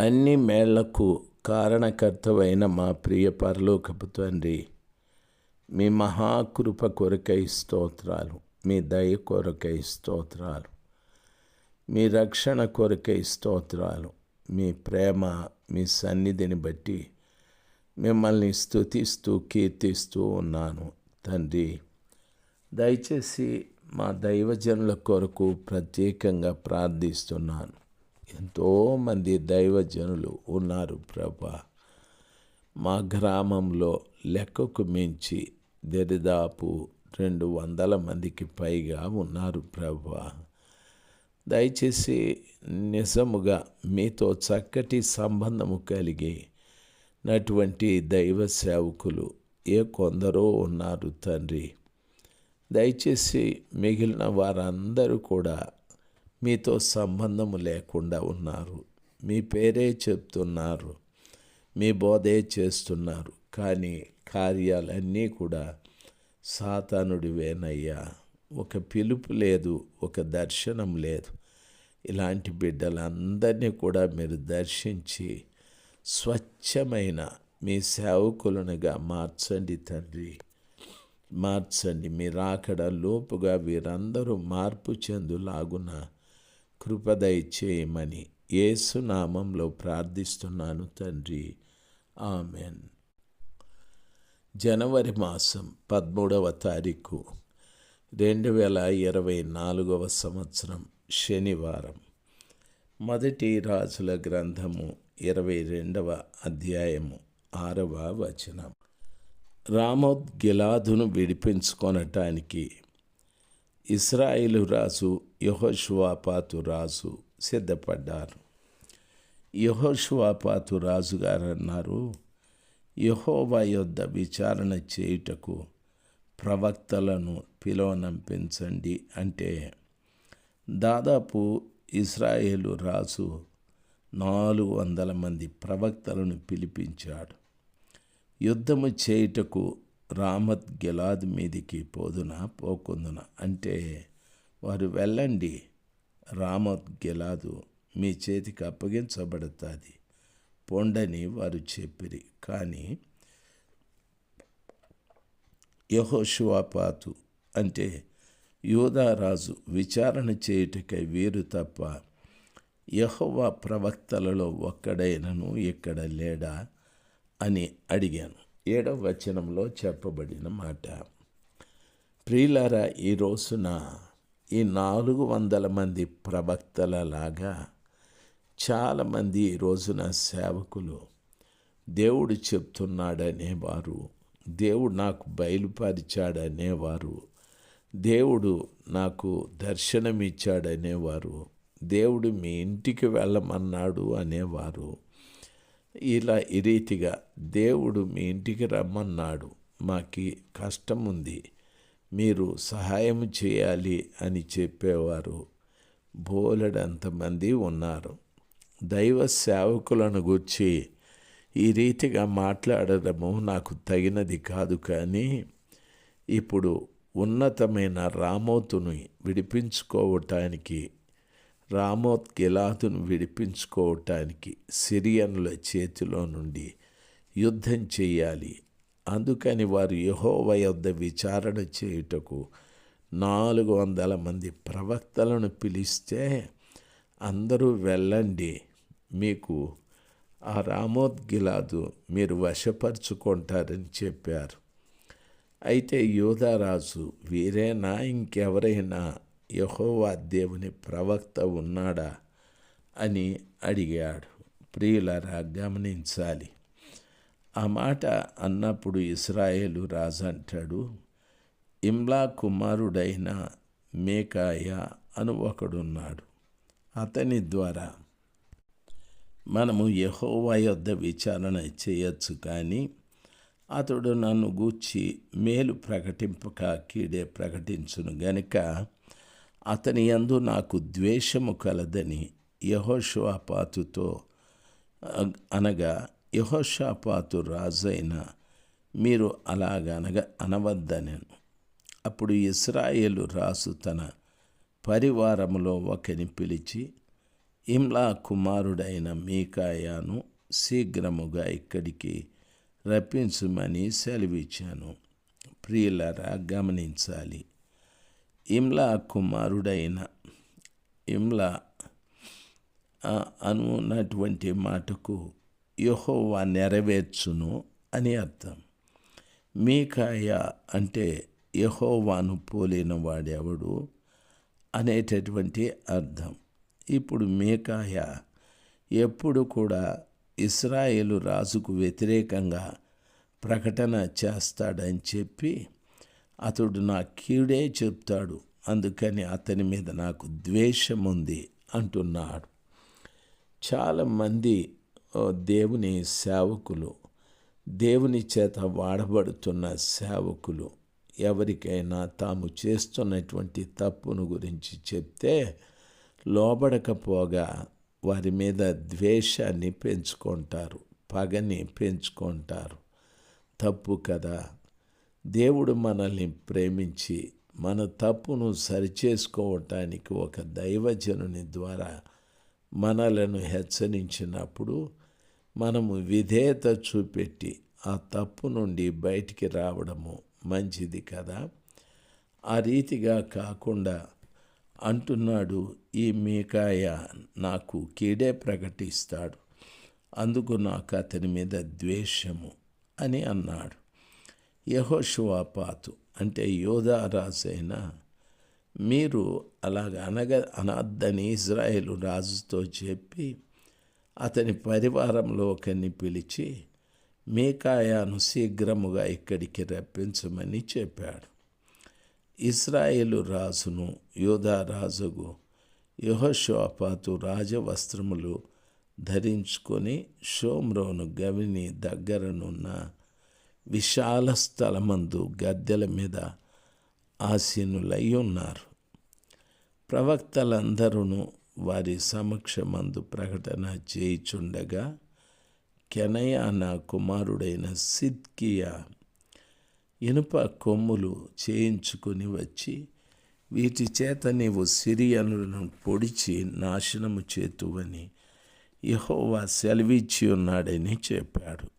అన్ని మేళ్ళకు కారణకర్తవైన మా ప్రియ పరలోకపు తండ్రి మీ మహాకృప కొరకై స్తోత్రాలు మీ దయ కొరకై స్తోత్రాలు మీ రక్షణ కొరకై స్తోత్రాలు మీ ప్రేమ మీ సన్నిధిని బట్టి మిమ్మల్ని స్తుతిస్తూ కీర్తిస్తూ ఉన్నాను తండ్రి. దయచేసి మా దైవజనుల కొరకు ప్రత్యేకంగా ప్రార్థిస్తున్నాను. ఎంతోమంది దైవజనులు ఉన్నారు ప్రభా. మా గ్రామంలో లెక్కకు మించి దరిదాపు రెండు వందల మందికి పైగా ఉన్నారు ప్రభా. దయచేసి నిజముగా మీతో చక్కటి సంబంధము కలిగి నటువంటి దైవ సేవకులు ఏ కొందరో ఉన్నారు తండ్రి. దయచేసి మిగిలిన వారందరూ కూడా మీతో సంబంధము లేకుండా ఉన్నారు. మీ పేరే చెప్తున్నారు. మీ బోధే చేస్తున్నారు. కానీ కార్యాలన్నీ కూడా సాతానుడివేనయ్యా. ఒక పిలుపు లేదు ఒక దర్శనం లేదు. ఇలాంటి బిడ్డలందరినీ కూడా మీరు దర్శించి స్వచ్ఛమైన మీ సేవకులనుగా మార్చండి తండ్రి. మార్చండి. మీరు అక్కడ లోపుగా వీరందరూ మార్పు చెందులాగున కృపదయ చేయమని ఏసునామంలో ప్రార్థిస్తున్నాను తండ్రి. ఆమెన్. జనవరి మాసం పదమూడవ తారీఖు రెండు వేల ఇరవై నాలుగవ సంవత్సరం శనివారం. మొదటి రాజుల గ్రంథము ఇరవై రెండవ అధ్యాయము ఆరవ వచనం. రామోద్ గిలాదును విడిపించుకొనటానికి ఇస్రాయిలు రాజు యహోషువాపాతు రాజు సిద్ధపడ్డారు. యహోషువాపాతు రాజు గారు అన్నారు యహోవా యొద్ద విచారణ చేయుటకు ప్రవక్తలను పిలువనంపించండి అంటే దాదాపు ఇస్రాయేలు రాజు నాలుగు వందల మంది ప్రవక్తలను పిలిపించాడు. యుద్ధము చేయుటకు రామత్ గిలాద్ మీదికి పోదున పోకుందున. అంటే వారు వెళ్ళండి రామత్ గిలాదు మీ చేతికి అప్పగించబడుతుంది. పొండని వారు చెప్పిరి. కానీ యహోషువాపాతు అంటే యూదారాజు విచారణ చేయుటకై వీరు తప్ప యహోవా ప్రవక్తలలో ఒక్కడైనను ఇక్కడ లేడా అని అడిగాను. ఏడవ వచనంలో చెప్పబడిన మాట. ప్రియులారా ఈ రోజున ఈ నాలుగు వందల మంది ప్రవక్తలలాగా చాలామంది ఈ రోజున సేవకులు దేవుడు చెప్తున్నాడనేవారు దేవుడు నాకు బయలుపరిచాడనేవారు దేవుడు నాకు దర్శనమిచ్చాడనేవారు దేవుడు మీ ఇంటికి వెళ్ళమన్నాడు అనేవారు ఇలా ఈ రీతిగా దేవుడు మీ ఇంటికి రమ్మన్నాడు. మాకి కష్టం ఉంది మీరు సహాయం చేయాలి అని చెప్పేవారు. బోలెడంతమంది ఉన్నారు. దైవ సేవకులను గుర్చి ఈ రీతిగా మాట్లాడడము నాకు తగినది కాదు కానీ ఇప్పుడు ఉన్నతమైన రామోతుని విడిపించుకోవటానికి రామోత్ గిలాదును విడిపించుకోవటానికి సిరియన్ల చేతిలో నుండి యుద్ధం చేయాలి. అందుకని వారు యహోవ యొద్ద విచారణ చేయుటకు నాలుగు వందల మంది ప్రవక్తలను పిలిస్తే అందరూ వెళ్ళండి మీకు ఆ రామోద్గిలాదు మీరు వశపరుచుకుంటారని చెప్పారు. అయితే యోధారాజు వీరేనా ఇంకెవరైనా యహోవా దేవుని ప్రవక్త ఉన్నాడా అని అడిగాడు. ప్రియులరా గమనించాలి. ఆ మాట అన్నప్పుడు ఇస్రాయేలు రాజు అంటాడు ఇమ్లా కుమారుడైన మేకాయ అను ఒకడున్నాడు. అతని ద్వారా మనము యహోవా యొద్ద విచారణ చేయొచ్చు కానీ అతడు నన్ను గూర్చి మేలు ప్రకటింపక కీడే ప్రకటించును గనుక అతని యందు నాకు ద్వేషము కలదని యహోషాపాతుతో అనగా యహోషాపాతు రాజైన మీరు అలాగనగా అనవద్దనను. అప్పుడు ఇస్రాయేలు రాజు తన పరివారములో ఒకని పిలిచి ఇమ్లా కుమారుడైన మీకాయాను శీఘ్రముగా ఇక్కడికి రప్పించుమని సెలవిచ్చాను. ప్రియులరా గమనించాలి. ఇమ్లా కుమారుడైన ఇమ్లా అనున్నటువంటి మాటకు యహోవా నెరవేర్చును అని అర్థం మీకాయ అంటే యహోవాను పోలిన వాడెవడు అనేటటువంటి అర్థం ఇప్పుడు మీకాయ ఎప్పుడు కూడా ఇస్రాయేలు రాజుకు వ్యతిరేకంగా ప్రకటన చేస్తాడని చెప్పి అతడు నా కీడే చెప్తాడు అందుకని అతని మీద నాకు ద్వేషం ఉంది అంటున్నాడు. చాలామంది దేవుని సేవకులు దేవుని చేత వాడబడుతున్న సేవకులు ఎవరికైనా తాము చేస్తున్నటువంటి తప్పును గురించి చెప్తే లోబడకపోగా వారి మీద ద్వేషాన్ని పెంచుకుంటారు పగని పెంచుకుంటారు. తప్పు కదా. దేవుడు మనల్ని ప్రేమించి మన తప్పును సరిచేసుకోవటానికి ఒక దైవజనుని ద్వారా మనలను హెచ్చరించినప్పుడు మనము విధేయత చూపెట్టి ఆ తప్పు నుండి బయటికి రావడము మంచిది కదా. ఆ రీతిగా కాకుండా అంటున్నాడు ఈ మీకాయ నాకు కీడే ప్రకటిస్తాడు అందుకు నాకు అతని మీద ద్వేషము అని అన్నాడు. యహోషువాపాతు అంటే యోధారాజైన మీరు అలాగ అనగ అనద్దని ఇజ్రాయేల్ రాజుతో చెప్పి అతని పరివారంలో ఒకరిని పిలిచి మీకాయాను శీఘ్రముగా ఇక్కడికి రప్పించమని చెప్పాడు. ఇస్రాయేలు రాజును యోధా రాజుకు యహోషోపాతు రాజవస్త్రములు ధరించుకొని షోమ్రోను గవిని దగ్గరనున్న విశాల స్థలమందు గద్దెల మీద ఆసీనులై ఉన్నారు. ప్రవక్తలందరూ వారి సమక్షమందు ప్రకటన చేయిచుండగా కెనయా నా కుమారుడైన సిద్కియా ఇనుప కొమ్ములు చేయించుకుని వచ్చి వీటి చేత నీవు సిరియనులను పొడిచి నాశనము చేతువని యహోవా సెలవిచ్చి ఉన్నాడని చెప్పాడు.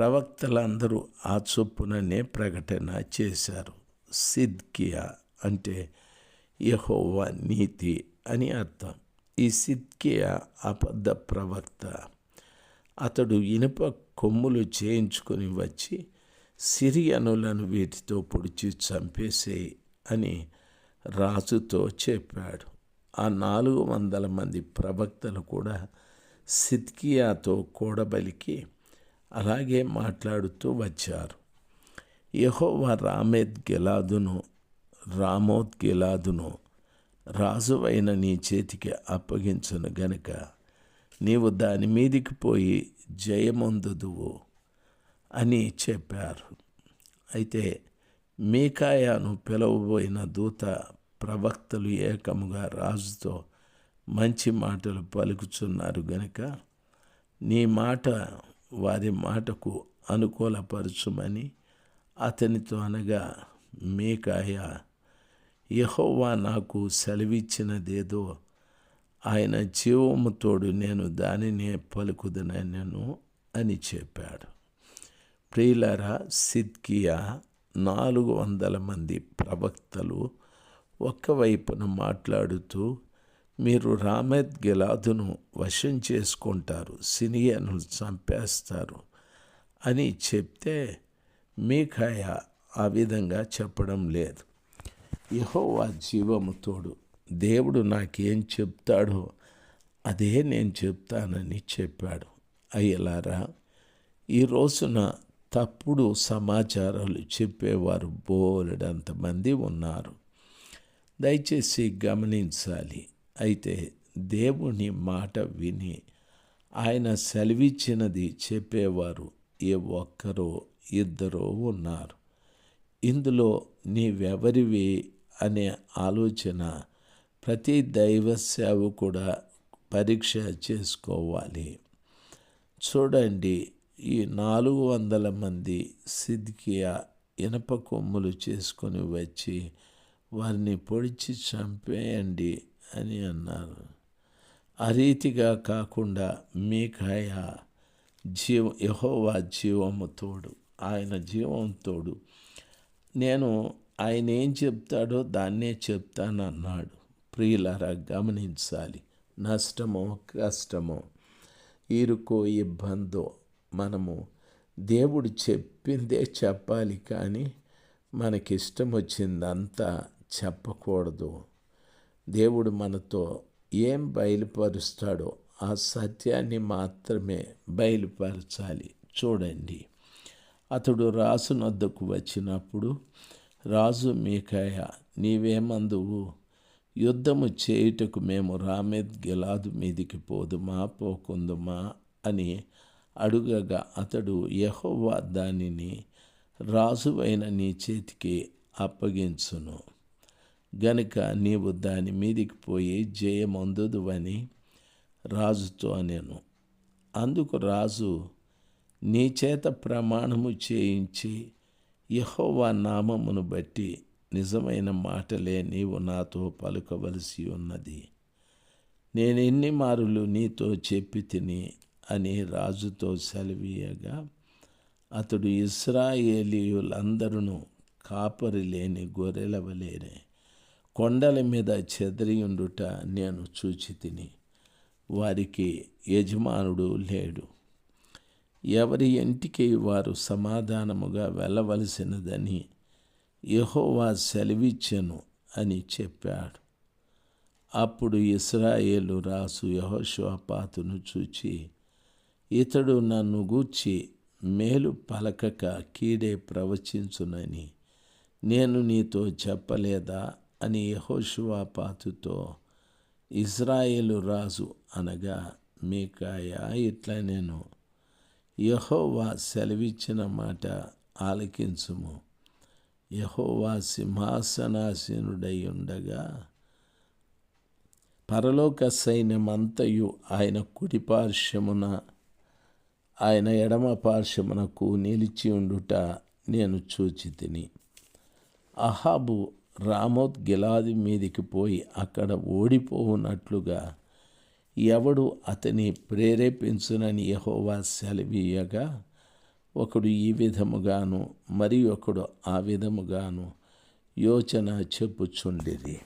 ప్రవక్తలందరూ ఆ చొప్పుననే ప్రకటన చేశారు. సిద్కియా అంటే యహోవా నీతి అని అర్థం. ఈ సిద్కియా అబద్ధ ప్రవక్త. అతడు ఇనుప కొమ్ములు చేయించుకొని వచ్చి సిరియనులను వీటితో పొడిచి చంపేసేయి అని రాజుతో చెప్పాడు. ఆ నాలుగు వందల మంది ప్రవక్తలు కూడా సిద్కియాతో కూడబలికి అలాగే మాట్లాడుతూ వచ్చారు. యహోవా రామేద్ గెలాదును రామోద్ గెలాదును రాజువైన నీ చేతికి అప్పగించను గనుక నీవు దాని మీదికి పోయి జయమొందుదువు అని చెప్పారు. అయితే మీకాయాను పిలవబోయిన దూత ప్రవక్తలు ఏకముగా రాజుతో మంచి మాటలు పలుకుచున్నారు గనుక నీ మాట వారి మాటకు అనుకూలపరచుమని అతనితో అనగా మీకాయ యహోవా నాకు సెలవిచ్చినదేదో ఆయన జీవముతోడు నేను దానినే పలుకుదనను అని చెప్పాడు. ప్రియులరా సిద్కియా నాలుగు వందల మంది ప్రవక్తలు ఒక్కవైపున మాట్లాడుతూ మీరు రామెద్ గిలాదును వశం చేసుకుంటారు సినియను చంపేస్తారు అని చెప్తే మీకాయ ఆ విధంగా చెప్పడం లేదు. యహోవా జీవము తోడు దేవుడు నాకేం చెప్తాడో అదే నేను చెప్తానని చెప్పాడు. అయ్యలారా ఈ రోజున తప్పుడు సమాచారాలు చెప్పేవారు బోలెడంతమంది ఉన్నారు. దయచేసి గమనించాలి. అయితే దేవుని మాట విని ఆయన సెలవిచ్చినది చెప్పేవారు. ఏ ఒక్కరో ఇద్దరో ఉన్నారు. ఇందులో నీవెవరివి? అనే ఆలోచన ప్రతి దైవ సేవ కూడా పరీక్ష చేసుకోవాలి. చూడండి ఈ నాలుగు వందల మంది సిద్కియా ఇనప కొమ్ములు చేసుకొని వచ్చి వారిని పొడిచి చంపేయండి. అని అన్నారు. ఆ రీతిగా కాకుండా మీకాయ జీవ యహోవా జీవము తోడు ఆయన జీవం తోడు. నేను ఆయన ఏం చెప్తాడో దాన్నే చెప్తానన్నాడు. ప్రియులరా గమనించాలి. నష్టమో కష్టమో ఇరుకో ఇబ్బందో మనము దేవుడు చెప్పిందే చెప్పాలి కానీ మనకిష్టం వచ్చిందంతా చెప్పకూడదు. దేవుడు మనతో ఏం బయలుపరుస్తాడో ఆ సత్యాన్ని మాత్రమే బయలుపరచాలి. చూడండి. అతడు రాసునద్దకు వచ్చినప్పుడు రాజు మీకాయ నీవేమందువు? యుద్ధము చేయుటకు మేము రామెద్ గిలాదు మీదికి పోదుమా? పోకుందుమా? అని అడుగగా అతడు యహోవా దానిని రాజువైన నీ చేతికి అప్పగించును. గనుక నీవు దాని మీదికి పోయి జయమందుదువని రాజుతో అనేను. అందుకు రాజు నీ చేత ప్రమాణము చేయించి యహోవా నామమును బట్టి నిజమైన మాటలే నీవు నాతో పలుకవలసి ఉన్నది. నేనెన్ని మారులు నీతో చెప్పి తిని అని రాజుతో సెలవీయగా అతడు ఇస్రాయేలీయులందరూ కాపరి లేని గొర్రెలవలేనే కొండల మీద చెదరియుండుట నేను చూచి తిని వారికి యజమానుడు లేడు. ఎవరి ఇంటికి వారు సమాధానముగా వెళ్ళవలసినదని యహోవా సెలవిచ్చెను అని చెప్పాడు. అప్పుడు ఇస్రాయేలు రాసు యహోషపాతును చూచి ఇతడు నన్ను గూర్చి మేలు పలకక కీడే ప్రవచించునని నేను నీతో చెప్పలేదా? అని యహోషువాపాతుతో ఇజ్రాయేలు రాజు అనగా మీకాయ ఇట్లా నేను యహోవా సెలవిచ్చిన మాట ఆలకించుము. యహోవా సింహాసనాసీనుడై ఉండగా పరలోక సైన్యమంతయు ఆయన కుడి పార్శ్వమున ఆయన ఎడమ పార్శ్వమునకు నిలిచి ఉండుట నేను చూచి తిని అహాబు రామోత్ గిలాది మీదికి పోయి అక్కడ ఓడిపోవునట్లుగా ఎవడు అతని ప్రేరేపించునని యహోవా సెలవీయగా? ఒకడు ఈ విధముగాను మరి ఒకడు ఆ విధముగాను యోచన చెప్పుచుండిరి.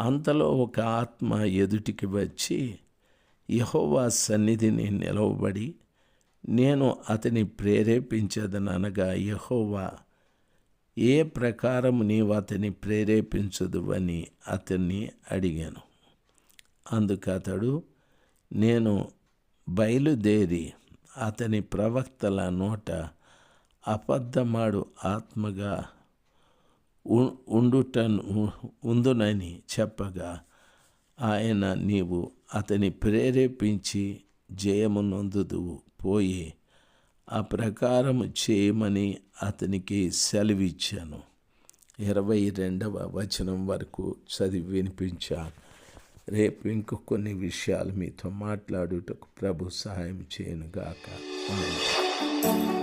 అంతలో ఒక ఆత్మ ఎదుటికి వచ్చి యహోవా సన్నిధిని నిలవబడి నేను అతని ప్రేరేపించదనగా యహోవా ఏ ప్రకారం నీవు అతని ప్రేరేపించదు అని అతన్ని అడిగాను. అందుకు అతడు నేను బయలుదేరి అతని ప్రవక్తల నోట అబద్ధమాడు ఆత్మగా ఉండుటను ఉందునని చెప్పగా ఆయన నీవు అతని ప్రేరేపించి జయమునందుదువు పోయి ఆ ప్రకారం చేయమని అతనికి సెలవిచ్చాను. ఇరవై రెండవ వచనం వరకు చదివి వినిపించాను. రేపు ఇంక కొన్ని విషయాలు మీతో మాట్లాడుటకు ప్రభు సహాయం చేయనుగాక. ఆమేన్.